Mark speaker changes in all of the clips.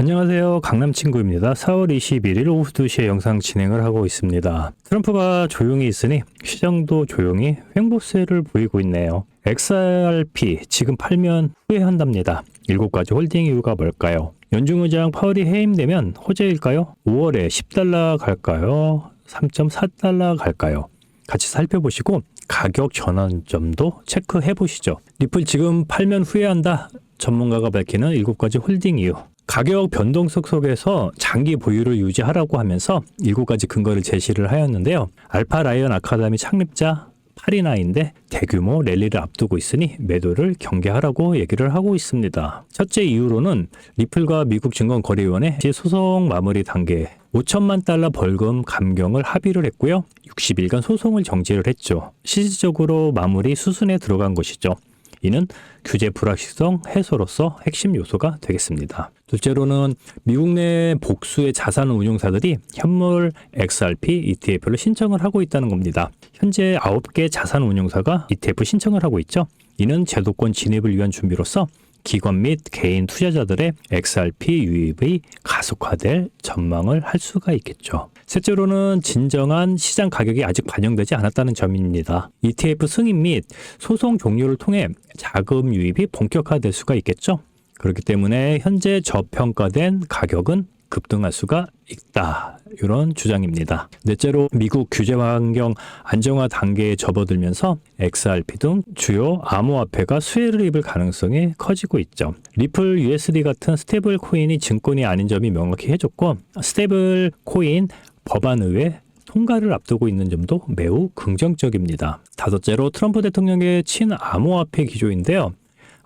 Speaker 1: 안녕하세요. 강남 친구입니다. 4월 21일 오후 2시에 영상 진행을 하고 있습니다. 트럼프가 조용히 있으니 시장도 조용히 횡보세를 보이고 있네요. XRP 지금 팔면 후회한답니다. 일곱 가지 홀딩 이유가 뭘까요? 연중의장 파월이 해임되면 호재일까요? 5월에 10달러 갈까요? 3.4달러 갈까요? 같이 살펴보시고 가격 전환점도 체크해 보시죠. 리플 지금 팔면 후회한다. 전문가가 밝히는 7가지 홀딩 이유. 가격 변동성 속에서 장기 보유를 유지하라고 하면서 7가지 근거를 제시를 하였는데요. 알파 라이언 아카데미 창립자 파리나인데 대규모 랠리를 앞두고 있으니 매도를 경계하라고 얘기를 하고 있습니다. 첫째 이유로는 리플과 미국 증권거래위원회 소송 마무리 단계 5천만 달러 벌금 감경을 합의를 했고요. 60일간 소송을 정지를 했죠. 실질적으로 마무리 수순에 들어간 것이죠. 이는 규제 불확실성 해소로서 핵심 요소가 되겠습니다. 둘째로는 미국 내 복수의 자산 운용사들이 현물 XRP ETF를 신청을 하고 있다는 겁니다. 현재 9개 자산 운용사가 ETF 신청을 하고 있죠. 이는 제도권 진입을 위한 준비로서 기관 및 개인 투자자들의 XRP 유입이 가속화될 전망을 할 수가 있겠죠. 셋째로는 진정한 시장 가격이 아직 반영되지 않았다는 점입니다. ETF 승인 및 소송 종료를 통해 자금 유입이 본격화될 수가 있겠죠. 그렇기 때문에 현재 저평가된 가격은 급등할 수가 있다. 이런 주장입니다. 넷째로 미국 규제 환경 안정화 단계에 접어들면서 XRP 등 주요 암호화폐가 수혜를 입을 가능성이 커지고 있죠. 리플 USD 같은 스테이블 코인이 증권이 아닌 점이 명확히 해줬고 스테이블 코인 법안 의회 통과를 앞두고 있는 점도 매우 긍정적입니다. 다섯째로 트럼프 대통령의 친암호화폐 기조인데요.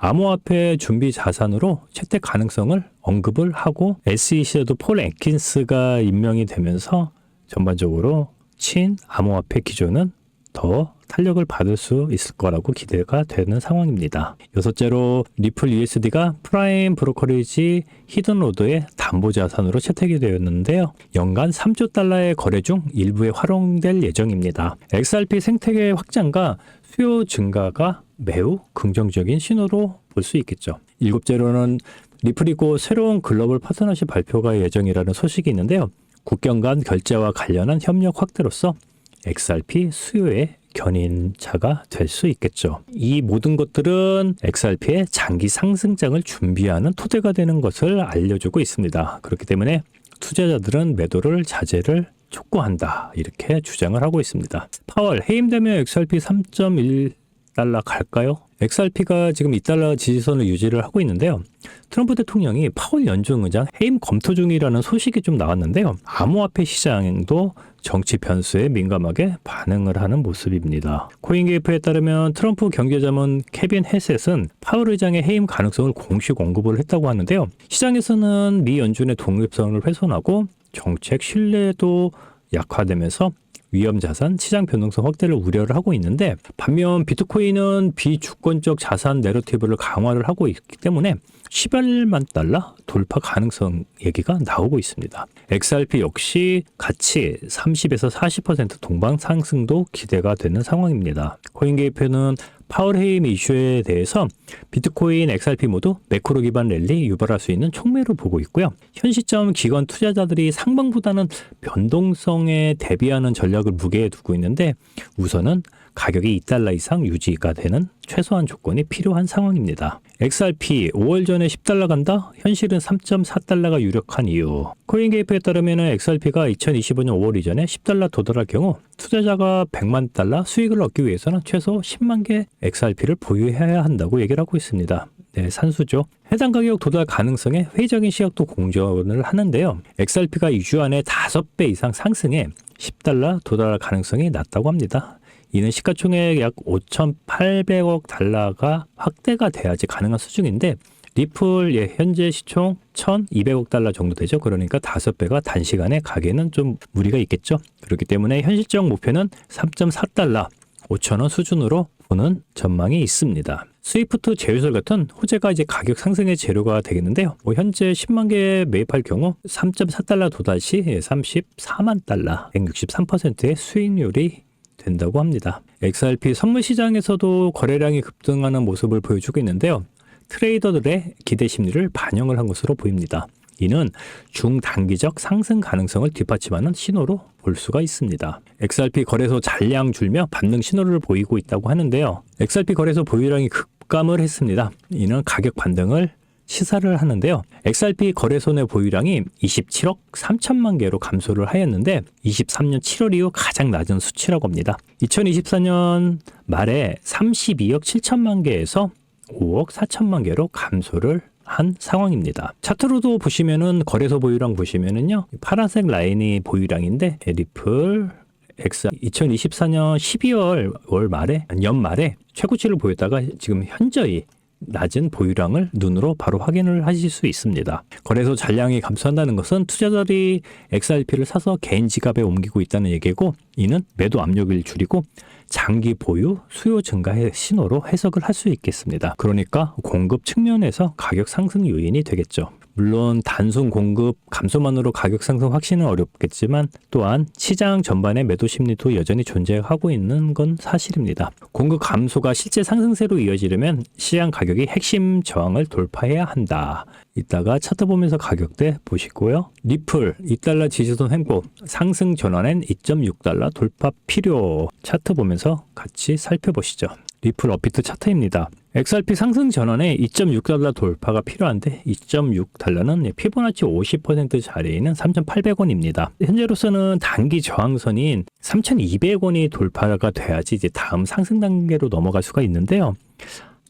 Speaker 1: 암호화폐 준비 자산으로 채택 가능성을 언급을 하고 SEC에도 폴 앤킨스가 임명이 되면서 전반적으로 친 암호화폐 기조는 더 탄력을 받을 수 있을 거라고 기대가 되는 상황입니다. 여섯째로 리플 USD가 프라임 브로커리지 히든로드의 담보 자산으로 채택이 되었는데요. 연간 3조 달러의 거래 중 일부에 활용될 예정입니다. XRP 생태계 확장과 수요 증가가 매우 긍정적인 신호로 볼 수 있겠죠. 일곱째로는 리플이고 새로운 글로벌 파트너십 발표가 예정이라는 소식이 있는데요. 국경 간 결제와 관련한 협력 확대로서 XRP 수요의 견인차가 될 수 있겠죠. 이 모든 것들은 XRP의 장기 상승장을 준비하는 토대가 되는 것을 알려주고 있습니다. 그렇기 때문에 투자자들은 매도를 자제를 촉구한다. 이렇게 주장을 하고 있습니다. 파월 해임되면 XRP 3.1 달러 갈까요? XRP가 지금 2달러 지지선을 유지를 하고 있는데요. 트럼프 대통령이 파월 연준 의장 해임 검토 중이라는 소식이 좀 나왔는데요. 암호화폐 시장도 정치 변수에 민감하게 반응을 하는 모습입니다. 코인게이프에 따르면 트럼프 경제자문 케빈 헤셋은 파월 의장의 해임 가능성을 공식 언급을 했다고 하는데요. 시장에서는 미 연준의 독립성을 훼손하고 정책 신뢰도 약화되면서 위험 자산 시장 변동성 확대를 우려를 하고 있는데 반면 비트코인은 비주권적 자산 내러티브를 강화를 하고 있기 때문에 11만 달러 돌파 가능성 얘기가 나오고 있습니다. XRP 역시 같이 30에서 40% 동방 상승도 기대가 되는 상황입니다. 코인게이프는 파월 해임 이슈에 대해서 비트코인, XRP 모두 매크로 기반 랠리 유발할 수 있는 촉매로 보고 있고요. 현 시점 기관 투자자들이 상방보다는 변동성에 대비하는 전략을 무게에 두고 있는데 우선은 가격이 2달러 이상 유지가 되는 최소한 조건이 필요한 상황입니다. XRP 5월 전에 10달러 간다? 현실은 3.4달러가 유력한 이유. 코인게이프에 따르면 XRP가 2025년 5월 이전에 10달러 도달할 경우 투자자가 100만 달러 수익을 얻기 위해서는 최소 10만 개 XRP를 보유해야 한다고 얘기를 하고 있습니다. 네, 산수죠. 해당 가격 도달 가능성에 회의적인 시각도 공전을 하는데요. XRP가 2주 안에 5배 이상 상승해 10달러 도달할 가능성이 낮다고 합니다. 이는 시가총액 약 5,800억 달러가 확대가 돼야지 가능한 수준인데 리플 예, 현재 시총 1,200억 달러 정도 되죠. 그러니까 5배가 단시간에 가기에는 좀 무리가 있겠죠. 그렇기 때문에 현실적 목표는 3.4달러, 5천원 수준으로 보는 전망이 있습니다. 스위프트 제휴설 같은 호재가 이제 가격 상승의 재료가 되겠는데요. 뭐 현재 10만 개 매입할 경우 3.4달러 도달 시 34만 달러, 163%의 수익률이 된다고 합니다. XRP 선물 시장에서도 거래량이 급등하는 모습을 보여주고 있는데요. 트레이더들의 기대 심리를 반영을 한 것으로 보입니다. 이는 중단기적 상승 가능성을 뒷받침하는 신호로 볼 수가 있습니다. XRP 거래소 잔량 줄며 반등 신호를 보이고 있다고 하는데요. XRP 거래소 보유량이 급감을 했습니다. 이는 가격 반등을 시사를 하는데요. XRP 거래소 내 보유량이 27억 3천만 개로 감소를 하였는데 23년 7월 이후 가장 낮은 수치라고 합니다. 2024년 말에 32억 7천만 개에서 5억 4천만 개로 감소를 한 상황입니다. 차트로도 보시면은 거래소 보유량 보시면은요. 파란색 라인이 보유량인데 리플 X 2024년 12월 월 말에 연말에 최고치를 보였다가 지금 현저히 낮은 보유량을 눈으로 바로 확인을 하실 수 있습니다. 거래소 잔량이 감소한다는 것은 투자자들이 XRP를 사서 개인 지갑에 옮기고 있다는 얘기고 이는 매도 압력을 줄이고 장기 보유 수요 증가의 신호로 해석을 할 수 있겠습니다. 그러니까 공급 측면에서 가격 상승 요인이 되겠죠. 물론 단순 공급 감소만으로 가격 상승 확신은 어렵겠지만 또한 시장 전반의 매도 심리도 여전히 존재하고 있는 건 사실입니다. 공급 감소가 실제 상승세로 이어지려면 시장 가격이 핵심 저항을 돌파해야 한다. 이따가 차트 보면서 가격대 보시고요. 리플 2달러 지지선 횡보 상승 전환엔 2.6달러 돌파 필요 차트 보면서 같이 살펴보시죠. 리플 업비트 차트입니다. XRP 상승 전환에 2.6달러 돌파가 필요한데 2.6달러는 피보나치 50% 자리에 있는 3,800원입니다. 현재로서는 단기 저항선인 3,200원이 돌파가 돼야지 이제 다음 상승 단계로 넘어갈 수가 있는데요.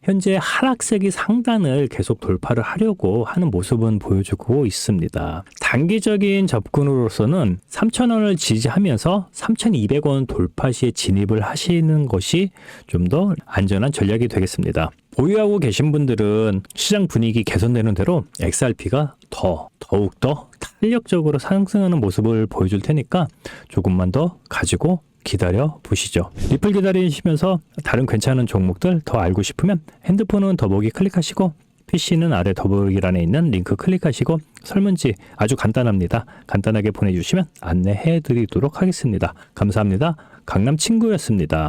Speaker 1: 현재 하락세기 상단을 계속 돌파를 하려고 하는 모습은 보여주고 있습니다. 단기적인 접근으로서는 3,000원을 지지하면서 3,200원 돌파 시에 진입을 하시는 것이 좀 더 안전한 전략이 되겠습니다. 보유하고 계신 분들은 시장 분위기 개선되는 대로 XRP가 더 더욱 더 탄력적으로 상승하는 모습을 보여줄 테니까 조금만 더 가지고 기다려 보시죠. 리플 기다리시면서 다른 괜찮은 종목들 더 알고 싶으면 핸드폰은 더보기 클릭하시고 PC는 아래 더보기란에 있는 링크 클릭하시고 설문지 아주 간단합니다. 간단하게 보내주시면 안내해 드리도록 하겠습니다. 감사합니다. 강남 친구였습니다.